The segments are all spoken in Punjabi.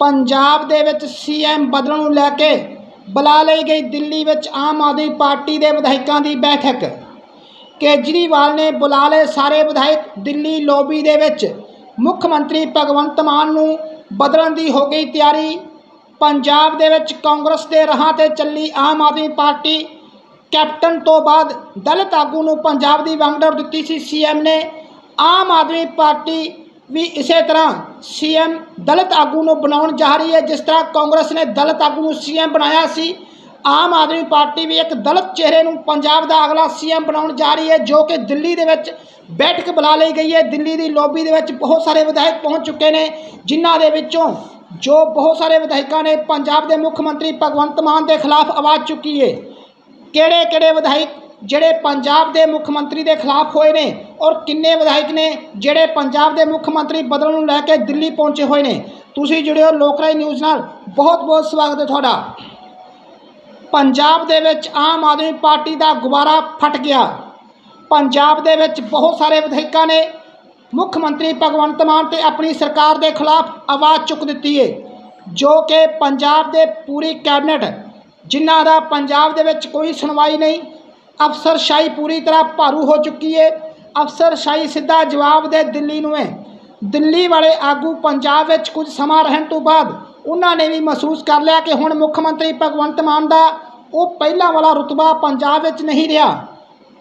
ਪੰਜਾਬ ਦੇ ਵਿੱਚ ਸੀਐਮ ਬਦਲਣ ਨੂੰ ਲੈ ਕੇ ਬੁਲਾ ਲਈ ਗਈ ਦਿੱਲੀ ਵਿੱਚ ਆਮ ਆਦਮੀ ਪਾਰਟੀ ਦੇ ਵਿਧਾਇਕਾਂ ਦੀ ਬੈਠਕ। ਕੇਜਰੀਵਾਲ ਨੇ ਬੁਲਾ ਲਏ ਸਾਰੇ ਵਿਧਾਇਕ। ਦਿੱਲੀ ਲੋਬੀ ਦੇ ਵਿੱਚ ਮੁੱਖ ਮੰਤਰੀ ਭਗਵੰਤ ਮਾਨ ਨੂੰ ਬਦਲਣ ਦੀ ਹੋ ਗਈ ਤਿਆਰੀ। ਪੰਜਾਬ ਦੇ ਵਿੱਚ ਕਾਂਗਰਸ ਦੇ ਰਾਹਾਂ ਤੇ ਚੱਲੀ ਆਮ ਆਦਮੀ ਪਾਰਟੀ। ਕੈਪਟਨ ਤੋਂ ਬਾਅਦ ਦਲਿਤ ਆਗੂ ਨੂੰ ਪੰਜਾਬ ਦੀ ਵੰਗਡਰ ਦਿੱਤੀ ਸੀ ਸੀਐਮ ਨੇ। ਆਮ ਆਦਮੀ ਪਾਰਟੀ ਵੀ ਇਸੇ ਤਰ੍ਹਾਂ ਸੀਐਮ ਦਲਿਤ ਆਗੂ ਨੂੰ ਬਣਾਉਣ ਜਾ ਰਹੀ ਹੈ, ਜਿਸ ਤਰ੍ਹਾਂ ਕਾਂਗਰਸ ਨੇ ਦਲਿਤ ਆਗੂ ਨੂੰ ਸੀਐਮ ਬਣਾਇਆ ਸੀ, ਆਮ ਆਦਮੀ ਪਾਰਟੀ ਵੀ ਇੱਕ ਦਲਿਤ ਚਿਹਰੇ ਨੂੰ ਪੰਜਾਬ ਦਾ ਅਗਲਾ ਸੀਐਮ ਬਣਾਉਣ ਜਾ ਰਹੀ ਹੈ, ਜੋ ਕਿ ਦਿੱਲੀ ਦੇ ਵਿੱਚ ਬੈਠਕ ਬੁਲਾ ਲਈ ਗਈ ਹੈ। ਦਿੱਲੀ ਦੀ ਲੋਬੀ ਦੇ ਵਿੱਚ ਬਹੁਤ ਸਾਰੇ ਵਿਧਾਇਕ ਪਹੁੰਚ ਚੁੱਕੇ ਨੇ, ਜਿਨ੍ਹਾਂ ਦੇ ਵਿੱਚੋਂ ਜੋ ਬਹੁਤ ਸਾਰੇ ਵਿਧਾਇਕਾਂ ਨੇ, ਪੰਜਾਬ ਦੇ ਮੁੱਖ ਮੰਤਰੀ ਭਗਵੰਤ ਮਾਨ ਦੇ ਖਿਲਾਫ ਆਵਾਜ਼ ਚੁੱਕੀ ਹੈ। ਕਿਹੜੇ ਕਿਹੜੇ ਵਿਧਾਇਕ ਜਿਹੜੇ ਪੰਜਾਬ ਦੇ ਮੁੱਖ ਮੰਤਰੀ ਦੇ ਖਿਲਾਫ ਹੋਏ ਨੇ ਔਰ ਕਿੰਨੇ ਵਿਧਾਇਕ ਨੇ ਜਿਹੜੇ ਪੰਜਾਬ ਦੇ ਮੁੱਖ ਮੰਤਰੀ ਬਦਲਣ ਨੂੰ ਲੈ ਕੇ ਦਿੱਲੀ ਪਹੁੰਚੇ ਹੋਏ ਨੇ। ਤੁਸੀਂ ਜੁੜਿਓ ਲੋਕਰਾਈ ਨਿਊਜ਼ ਨਾਲ। ਬਹੁਤ ਬਹੁਤ ਸਵਾਗਤ ਹੈ ਤੁਹਾਡਾ। ਪੰਜਾਬ ਦੇ ਵਿੱਚ ਆਮ ਆਦਮੀ ਪਾਰਟੀ ਦਾ ਗੁਬਾਰਾ ਫਟ ਗਿਆ। ਪੰਜਾਬ ਦੇ ਵਿੱਚ ਬਹੁਤ ਸਾਰੇ ਵਿਧਾਇਕਾਂ ਨੇ ਮੁੱਖ ਮੰਤਰੀ ਭਗਵੰਤ ਮਾਨ ਤੇ ਆਪਣੀ ਸਰਕਾਰ ਦੇ ਖਿਲਾਫ ਆਵਾਜ਼ ਚੁੱਕ ਦਿੱਤੀ ਹੈ ਜੋ ਕਿ ਪੰਜਾਬ ਦੇ ਪੂਰੀ ਕੈਬਨਿਟ, ਜਿਨ੍ਹਾਂ ਦਾ ਪੰਜਾਬ ਦੇ ਵਿੱਚ ਕੋਈ ਸੁਣਵਾਈ ਨਹੀਂ ਅਫਸਰਸ਼ਾਹੀ ਪੂਰੀ ਤਰ੍ਹਾਂ ਭਾਰੂ ਹੋ ਚੁੱਕੀ ਹੈ ਅਫਸਰਸ਼ਾਹੀ ਸਿੱਧਾ ਜਵਾਬ ਦੇ ਦਿੱਲੀ ਨੂੰ ਹੈ ਦਿੱਲੀ ਵਾਲੇ ਆਗੂ ਪੰਜਾਬ ਵਿੱਚ ਕੁਝ ਸਮਾਂ ਰਹਿਣ ਤੋਂ ਬਾਅਦ ਉਹਨਾਂ ਨੇ ਵੀ ਮਹਿਸੂਸ ਕਰ ਲਿਆ ਕਿ ਹੁਣ ਮੁੱਖ ਮੰਤਰੀ ਭਗਵੰਤ ਮਾਨ ਦਾ ਉਹ ਪਹਿਲਾਂ ਵਾਲਾ ਰੁਤਬਾ ਪੰਜਾਬ ਵਿੱਚ ਨਹੀਂ ਰਿਹਾ।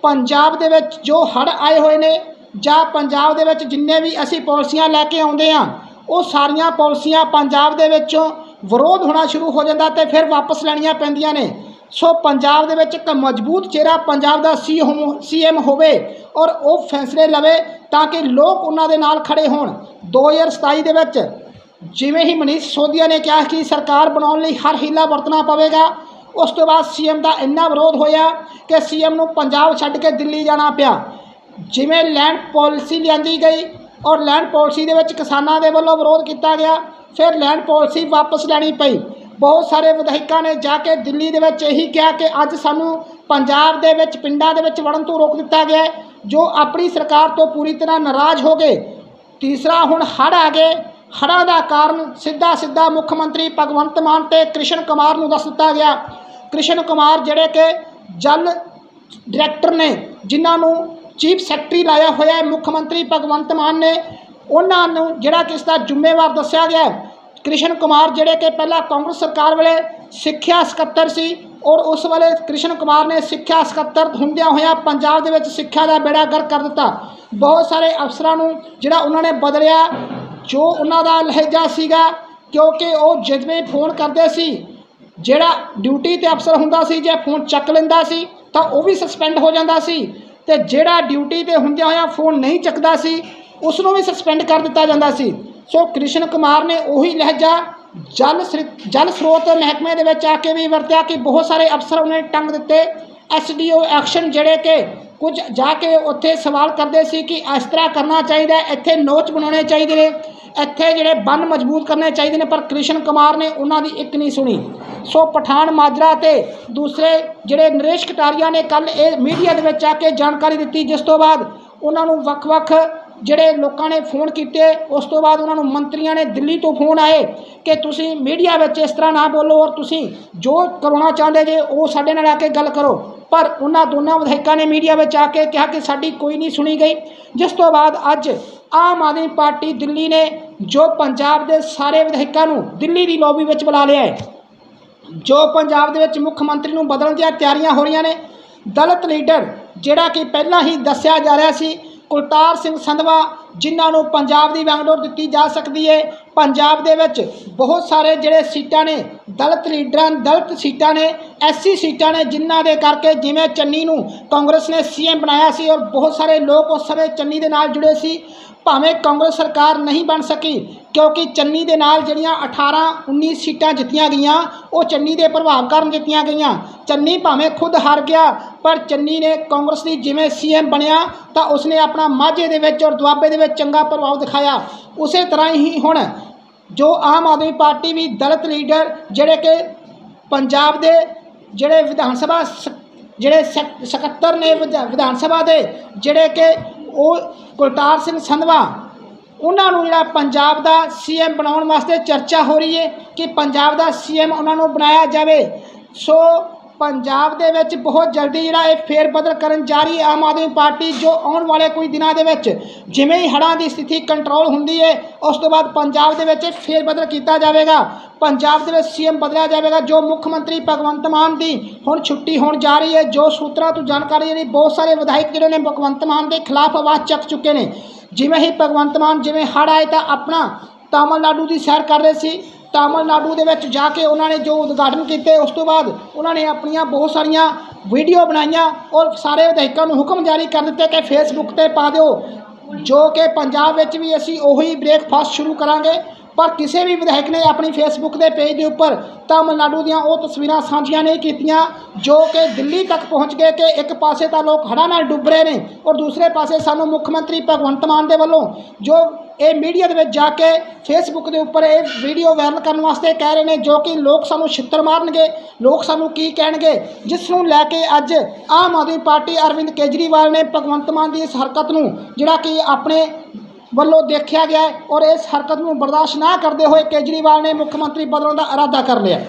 ਪੰਜਾਬ ਦੇ ਵਿੱਚ ਜੋ ਹੜ੍ਹ ਆਏ ਹੋਏ ਨੇ ਜਾਂ ਪੰਜਾਬ ਦੇ ਵਿੱਚ ਜਿੰਨੇ ਵੀ ਅਸੀਂ ਪਾਲਿਸੀਆਂ ਲੈ ਕੇ ਆਉਂਦੇ ਆ ਉਹ ਸਾਰੀਆਂ ਪਾਲਿਸੀਆਂ ਪੰਜਾਬ ਦੇ ਵਿੱਚੋਂ ਵਿਰੋਧ ਹੋਣਾ ਸ਼ੁਰੂ ਹੋ ਜਾਂਦਾ ਤੇ ਫਿਰ ਵਾਪਸ ਲੈਣੀਆਂ ਪੈਂਦੀਆਂ ਨੇ। ਸੋ ਪੰਜਾਬ ਦੇ ਵਿੱਚ ਇੱਕ ਮਜ਼ਬੂਤ ਚਿਹਰਾ ਪੰਜਾਬ ਦਾ ਸੀਐਮ ਹੋਵੇ ਔਰ ਉਹ ਫੈਸਲੇ ਲਵੇ ਤਾਂ ਕਿ ਲੋਕ ਉਹਨਾਂ ਦੇ ਨਾਲ ਖੜੇ ਹੋਣ। 2027 ਦੇ ਵਿੱਚ ਜਿਵੇਂ ਹੀ ਮਨੀਸ਼ ਸੋਧੀਆ ਨੇ ਕਿਹਾ ਕਿ ਸਰਕਾਰ ਬਣਾਉਣ ਲਈ ਹਰ ਹੀਲਾ ਵਰਤਣਾ ਪਵੇਗਾ, ਉਸ ਤੋਂ ਬਾਅਦ ਸੀਐਮ ਦਾ ਇੰਨਾ ਵਿਰੋਧ ਹੋਇਆ ਕਿ ਸੀਐਮ ਨੂੰ ਪੰਜਾਬ ਛੱਡ ਕੇ ਦਿੱਲੀ ਜਾਣਾ ਪਿਆ। ਜਿਵੇਂ ਲੈਂਡ ਪਾਲਿਸੀ ਲਿਆਂਦੀ ਗਈ ਔਰ ਲੈਂਡ ਪਾਲਿਸੀ ਦੇ ਵਿੱਚ ਕਿਸਾਨਾਂ ਦੇ ਵੱਲੋਂ ਵਿਰੋਧ ਕੀਤਾ ਗਿਆ, ਫਿਰ ਲੈਂਡ ਪਾਲਿਸੀ ਵਾਪਸ ਲੈਣੀ ਪਈ। ਬਹੁਤ ਸਾਰੇ ਵਿਧਾਇਕਾਂ ਨੇ ਜਾ ਕੇ ਦਿੱਲੀ ਦੇ ਵਿੱਚ ਇਹੀ ਕਿਹਾ ਕਿ ਅੱਜ ਸਾਨੂੰ ਪੰਜਾਬ ਦੇ ਵਿੱਚ, ਪਿੰਡਾਂ ਦੇ ਵਿੱਚ ਵੜਨ ਤੋਂ ਰੋਕ ਦਿੱਤਾ ਗਿਆ ਜੋ ਆਪਣੀ ਸਰਕਾਰ ਤੋਂ ਪੂਰੀ ਤਰ੍ਹਾਂ ਨਾਰਾਜ਼ ਹੋ ਗਏ। ਤੀਸਰਾ, ਹੁਣ ਹੜ੍ਹ ਆ ਗਏ। ਹੜ੍ਹਾਂ ਦਾ ਕਾਰਨ ਸਿੱਧਾ ਸਿੱਧਾ ਮੁੱਖ ਮੰਤਰੀ ਭਗਵੰਤ ਮਾਨ ਤੇ ਕ੍ਰਿਸ਼ਨ ਕੁਮਾਰ ਨੂੰ ਦੱਸ ਦਿੱਤਾ ਗਿਆ। ਕ੍ਰਿਸ਼ਨ ਕੁਮਾਰ ਜਿਹੜੇ ਕਿ ਜਲ ਡਾਇਰੈਕਟਰ ਨੇ, ਜਿਨ੍ਹਾਂ ਨੂੰ ਚੀਫ ਸੈਕਟਰੀ ਲਾਇਆ ਹੋਇਆ ਹੈ ਮੁੱਖ ਮੰਤਰੀ ਭਗਵੰਤ ਮਾਨ ਨੇ, ਉਹਨਾਂ ਨੂੰ ਜਿਹੜਾ ਕਿ ਇਸ ਦਾ ਜ਼ਿੰਮੇਵਾਰ ਦੱਸਿਆ ਗਿਆ ਕ੍ਰਿਸ਼ਨ ਕੁਮਾਰ ਜਿਹੜੇ ਕਿ ਪਹਿਲਾਂ ਕਾਂਗਰਸ ਸਰਕਾਰ ਵੇਲੇ ਸਿੱਖਿਆ ਸਕੱਤਰ ਸੀ ਔਰ ਉਸ ਵੇਲੇ ਕ੍ਰਿਸ਼ਨ ਕੁਮਾਰ ਨੇ ਸਿੱਖਿਆ ਸਕੱਤਰ ਹੁੰਦਿਆਂ ਹੋਇਆਂ ਪੰਜਾਬ ਦੇ ਵਿੱਚ ਸਿੱਖਿਆ ਦਾ ਬੇੜਾ ਗਰ ਕਰ ਦਿੱਤਾ। ਬਹੁਤ ਸਾਰੇ ਅਫਸਰਾਂ ਨੂੰ ਜਿਹੜਾ ਉਹਨਾਂ ਨੇ ਬਦਲਿਆ, ਜੋ ਉਹਨਾਂ ਦਾ ਲਹਿਜਾ ਸੀਗਾ, ਕਿਉਂਕਿ ਉਹ ਜਦਵੇਂ ਫੋਨ ਕਰਦੇ ਸੀ, ਜਿਹੜਾ ਡਿਊਟੀ ਤੇ ਅਫਸਰ ਹੁੰਦਾ ਸੀ, ਜੇ ਫੋਨ ਚੱਕ ਲੈਂਦਾ ਸੀ, ਤਾਂ ਉਹ ਵੀ ਸਸਪੈਂਡ ਹੋ ਜਾਂਦਾ ਸੀ ਤੇ ਜਿਹੜਾ ਡਿਊਟੀ ਤੇ ਹੁੰਦਿਆਂ ਹੋਇਆਂ ਫੋਨ ਨਹੀਂ ਚੱਕਦਾ ਸੀ ਉਸ ਨੂੰ ਵੀ ਸਸਪੈਂਡ ਕਰ ਦਿੱਤਾ ਜਾਂਦਾ ਸੀ। ਸੋ ਕ੍ਰਿਸ਼ਨ ਕੁਮਾਰ ਨੇ ਉਹੀ ਲਹਿਜਾ ਜਲ ਸ੍ਰੀ- ਜਲ ਸਰੋਤ ਮਹਿਕਮੇ ਦੇ ਵਿੱਚ ਆ ਕੇ ਵੀ ਵਰਤਿਆ ਕਿ ਬਹੁਤ ਸਾਰੇ ਅਫਸਰ ਉਹਨੇ ਟੰਗ ਦਿੱਤੇ। ਐਸਡੀਓ ਐਕਸ਼ਨ ਜਿਹੜੇ ਕਿ ਕੁਝ ਜਾ ਕੇ ਉੱਥੇ ਸਵਾਲ ਕਰਦੇ ਸੀ ਕਿ ਇਸ ਤਰ੍ਹਾਂ ਕਰਨਾ ਚਾਹੀਦਾ, ਇੱਥੇ ਨੋਚ ਬਣਾਉਣੇ ਚਾਹੀਦੇ ਨੇ, ਇੱਥੇ ਜਿਹੜੇ ਬੰਨ ਮਜ਼ਬੂਤ ਕਰਨੇ ਚਾਹੀਦੇ ਨੇ, ਪਰ ਕ੍ਰਿਸ਼ਨ ਕੁਮਾਰ ਨੇ ਉਹਨਾਂ ਦੀ ਇੱਕ ਨਹੀਂ ਸੁਣੀ। ਸੋ ਪਠਾਨ ਮਾਜਰਾ ਤੇ ਦੂਸਰੇ ਜਿਹੜੇ ਨਰੇਸ਼ ਕਟਾਰੀਆ ਨੇ ਕੱਲ ਇਹ ਮੀਡੀਆ ਦੇ ਵਿੱਚ ਆ ਕੇ ਜਾਣਕਾਰੀ ਦਿੱਤੀ, ਜਿਸ ਤੋਂ ਬਾਅਦ ਉਹਨਾਂ ਨੂੰ ਵੱਖ-ਵੱਖ ਜਿਹੜੇ ਲੋਕਾਂ ਨੇ ਫੋਨ ਕੀਤੇ, ਉਸ ਤੋਂ ਬਾਅਦ ਉਹਨਾਂ ਨੂੰ ਮੰਤਰੀਆਂ ਨੇ ਦਿੱਲੀ ਤੋਂ ਫੋਨ ਆਏ ਕਿ ਤੁਸੀਂ ਮੀਡੀਆ ਵਿੱਚ ਇਸ ਤਰ੍ਹਾਂ ਨਾ ਬੋਲੋ ਔਰ ਤੁਸੀਂ ਜੋ ਕਰਾਉਣਾ ਚਾਹੁੰਦੇ ਜੇ ਉਹ ਸਾਡੇ ਨਾਲ ਆ ਕੇ ਗੱਲ ਕਰੋ। ਪਰ ਉਹਨਾਂ ਦੋਨਾਂ ਵਿਧਾਇਕਾਂ ਨੇ ਮੀਡੀਆ ਵਿੱਚ ਆ ਕੇ ਕਿਹਾ ਕਿ ਸਾਡੀ ਕੋਈ ਨਹੀਂ ਸੁਣੀ ਗਈ। ਜਿਸ ਤੋਂ ਬਾਅਦ ਅੱਜ ਆਮ ਆਦਮੀ ਪਾਰਟੀ ਦਿੱਲੀ ਨੇ ਜੋ ਪੰਜਾਬ ਦੇ ਸਾਰੇ ਵਿਧਾਇਕਾਂ ਨੂੰ ਦਿੱਲੀ ਦੀ ਲੌਬੀ ਵਿੱਚ ਬੁਲਾ ਲਿਆ ਹੈ, ਜੋ ਪੰਜਾਬ ਦੇ ਵਿੱਚ ਮੁੱਖ ਮੰਤਰੀ ਨੂੰ ਬਦਲਣ ਦੀਆਂ ਤਿਆਰੀਆਂ ਹੋ ਰਹੀਆਂ ਨੇ, ਦਲਿਤ ਲੀਡਰ ਜਿਹੜਾ ਕਿ ਪਹਿਲਾਂ ਹੀ ਦੱਸਿਆ ਜਾ ਰਿਹਾ ਸੀ ਕੁਲਤਾਰ ਸਿੰਘ ਸੰਧਵਾ ਜਿਨ੍ਹਾਂ ਨੂੰ ਪੰਜਾਬ ਦੀ ਵਾਂਗਡੋਰ ਦਿੱਤੀ ਜਾ ਸਕਦੀ ਹੈ ਪੰਜਾਬ ਦੇ ਵਿੱਚ ਬਹੁਤ ਸਾਰੇ ਜਿਹੜੇ ਸੀਟਾਂ ਨੇ, ਦਲਿਤ ਲੀਡਰਾਂ, ਦਲਿਤ ਸੀਟਾਂ ਨੇ, ਐਸਸੀ ਸੀਟਾਂ ਨੇ ਜਿਨ੍ਹਾਂ ਦੇ ਕਰਕੇ ਜਿਵੇਂ ਚੰਨੀ ਨੂੰ ਕਾਂਗਰਸ ਨੇ ਸੀਐਮ ਬਣਾਇਆ ਸੀ ਔਰ ਬਹੁਤ ਸਾਰੇ ਲੋਕ ਉਸ ਸਮੇਂ ਚੰਨੀ ਦੇ ਨਾਲ ਜੁੜੇ ਸੀ। ਭਾਵੇਂ ਕਾਂਗਰਸ ਸਰਕਾਰ ਨਹੀਂ ਬਣ ਸਕੀ ਕਿਉਂਕਿ ਚੰਨੀ ਦੇ ਨਾਲ ਜਿਹੜੀਆਂ 18 19 ਸੀਟਾਂ ਜਿੱਤੀਆਂ ਗਈਆਂ, ਉਹ ਚੰਨੀ ਦੇ ਪ੍ਰਭਾਵ ਕਾਰਨ ਜਿੱਤੀਆਂ ਗਈਆਂ। ਚੰਨੀ ਭਾਵੇਂ ਖੁਦ ਹਾਰ ਗਿਆ, ਪਰ ਚੰਨੀ ਨੇ ਕਾਂਗਰਸ ਦੀ ਜਿਵੇਂ ਸੀਐਮ ਬਣਿਆ, ਤਾਂ ਉਸਨੇ ਆਪਣਾ ਮਾਝੇ ਦੇ ਵਿੱਚ ਔਰ ਦੁਆਬੇ ਦੇ ਵਿੱਚ ਚੰਗਾ ਪ੍ਰਭਾਵ ਦਿਖਾਇਆ। ਉਸੇ ਤਰ੍ਹਾਂ ਹੀ ਹੁਣ ਜੋ ਆਮ ਆਦਮੀ ਪਾਰਟੀ ਵੀ ਦਲਿਤ ਲੀਡਰ ਜਿਹੜੇ ਕਿ ਪੰਜਾਬ ਦੇ ਜਿਹੜੇ ਵਿਧਾਨ ਸਭਾ ਸ- ਜਿਹੜੇ ਸੈਕ- ਸਕੱਤਰ ਨੇ ਵਿਧਾ- ਵਿਧਾਨ ਸਭਾ ਦੇ, ਜਿਹੜੇ ਕਿ ਉਹ ਕੁਲਤਾਰ ਸਿੰਘ ਸੰਧਵਾ ਉਹਨਾਂ ਨੂੰ ਜਿਹੜਾ ਪੰਜਾਬ ਦਾ ਸੀਐਮ ਬਣਾਉਣ ਵਾਸਤੇ ਚਰਚਾ ਹੋ ਰਹੀ ਹੈ ਕਿ ਪੰਜਾਬ ਦਾ ਸੀਐਮ ਉਹਨਾਂ ਨੂੰ ਬਣਾਇਆ ਜਾਵੇ। ਸੋ ਪੰਜਾਬ ਦੇ ਵਿੱਚ ਬਹੁਤ ਜਲਦੀ ਜਿਹੜਾ ਇਹ ਫੇਰ ਬਦਲ ਕਰਨ ਜਾ ਰਹੀ ਹੈ ਆਮ ਆਦਮੀ ਪਾਰਟੀ ਜੋ ਆਉਣ ਵਾਲੇ ਕੁਝ ਦਿਨਾਂ ਦੇ ਵਿੱਚ ਜਿਵੇਂ ਹੀ ਹੜ੍ਹਾਂ ਦੀ ਸਥਿਤੀ ਕੰਟਰੋਲ ਹੁੰਦੀ ਹੈ, ਉਸ ਤੋਂ ਬਾਅਦ ਪੰਜਾਬ ਦੇ ਵਿੱਚ ਫੇਰ ਬਦਲ ਕੀਤਾ ਜਾਵੇਗਾ। ਪੰਜਾਬ ਦੇ ਵਿੱਚ ਸੀਐਮ ਬਦਲਿਆ ਜਾਵੇਗਾ, ਜੋ ਮੁੱਖ ਮੰਤਰੀ ਭਗਵੰਤ ਮਾਨ ਦੀ ਹੁਣ ਛੁੱਟੀ ਹੋਣ ਜਾ ਰਹੀ ਹੈ, ਜੋ ਸੂਤਰਾਂ ਤੋਂ ਜਾਣਕਾਰੀ ਜਿਹੜੀ ਬਹੁਤ ਸਾਰੇ ਵਿਧਾਇਕ ਜਿਹੜੇ ਨੇ ਭਗਵੰਤ ਮਾਨ ਦੇ ਖਿਲਾਫ ਆਵਾਜ਼ ਚੱਕ ਚੁੱਕੇ ਨੇ। ਜਿਵੇਂ ਹੀ ਭਗਵੰਤ ਮਾਨ ਜਿਵੇਂ ਹੜ੍ਹ ਆਏ ਤਾਂ ਆਪਣਾ ਤਾਮਿਲਨਾਡੂ ਦੀ ਸੈਰ ਕਰ ਰਹੇ ਸੀ। ਤਾਮਿਲਨਾਡੂ ਦੇ ਵਿੱਚ ਜਾ ਕੇ ਉਹਨਾਂ ਨੇ ਜੋ ਉਦਘਾਟਨ ਕੀਤੇ, ਉਸ ਤੋਂ ਬਾਅਦ ਉਹਨਾਂ ਨੇ ਆਪਣੀਆਂ ਬਹੁਤ ਸਾਰੀਆਂ ਵੀਡੀਓ ਬਣਾਈਆਂ ਔਰ ਸਾਰੇ ਵਿਧਾਇਕਾਂ ਨੂੰ ਹੁਕਮ ਜਾਰੀ ਕਰ ਦਿੱਤੇ ਕਿ ਫੇਸਬੁੱਕ ਤੇ ਪਾ ਦਿਓ। ਜੋ ਕਿ ਪੰਜਾਬ ਵਿੱਚ ਵੀ ਅਸੀਂ ਉਹੀ ਬ੍ਰੇਕਫਾਸਟ ਸ਼ੁਰੂ ਕਰਾਂਗੇ। ਪਰ ਕਿਸੇ ਵੀ ਵਿਧਾਇਕ ਨੇ ਆਪਣੀ ਫੇਸਬੁੱਕ ਦੇ ਪੇਜ ਦੇ ਉੱਪਰ ਤਾਮਿਲਨਾਡੂ ਦੀਆਂ ਉਹ ਤਸਵੀਰਾਂ ਸਾਂਝੀਆਂ ਨਹੀਂ ਕੀਤੀਆਂ, ਜੋ ਕਿ ਦਿੱਲੀ ਤੱਕ ਪਹੁੰਚ ਗਏ ਕਿ ਇੱਕ ਪਾਸੇ ਤਾਂ ਲੋਕ ਹੜ੍ਹਾਂ ਨਾਲ ਡੁੱਬ ਰਹੇ ਨੇ ਔਰ ਦੂਸਰੇ ਪਾਸੇ ਸਾਨੂੰ ਮੁੱਖ ਮੰਤਰੀ ਭਗਵੰਤ ਮਾਨ ਦੇ ਵੱਲੋਂ ਜੋ ਇਹ ਮੀਡੀਆ ਦੇ ਵਿੱਚ ਜਾ ਕੇ ਫੇਸਬੁੱਕ ਦੇ ਉੱਪਰ ਇਹ ਵੀਡੀਓ ਵਾਇਰਲ ਕਰਨ ਵਾਸਤੇ ਕਹਿ ਰਹੇ ਨੇ, ਜੋ ਕਿ ਲੋਕ ਸਾਨੂੰ ਛਿੱਤਰ ਮਾਰਨਗੇ, ਲੋਕ ਸਾਨੂੰ ਕੀ ਕਹਿਣਗੇ, ਜਿਸ ਨੂੰ ਲੈ ਕੇ ਅੱਜ ਆਮ ਆਦਮੀ ਪਾਰਟੀ ਅਰਵਿੰਦ ਕੇਜਰੀਵਾਲ ਨੇ ਭਗਵੰਤ ਮਾਨ ਦੀ ਇਸ ਹਰਕਤ ਨੂੰ, ਜਿਹੜਾ ਕਿ ਆਪਣੇ ਵੱਲੋਂ ਦੇਖਿਆ ਗਿਆ ਔਰ ਇਸ ਹਰਕਤ ਨੂੰ ਬਰਦਾਸ਼ਤ ਨਾ ਕਰਦੇ ਹੋਏ ਕੇਜਰੀਵਾਲ ਨੇ ਮੁੱਖ ਮੰਤਰੀ ਬਦਲਣ ਦਾ ਇਰਾਦਾ ਕਰ ਲਿਆ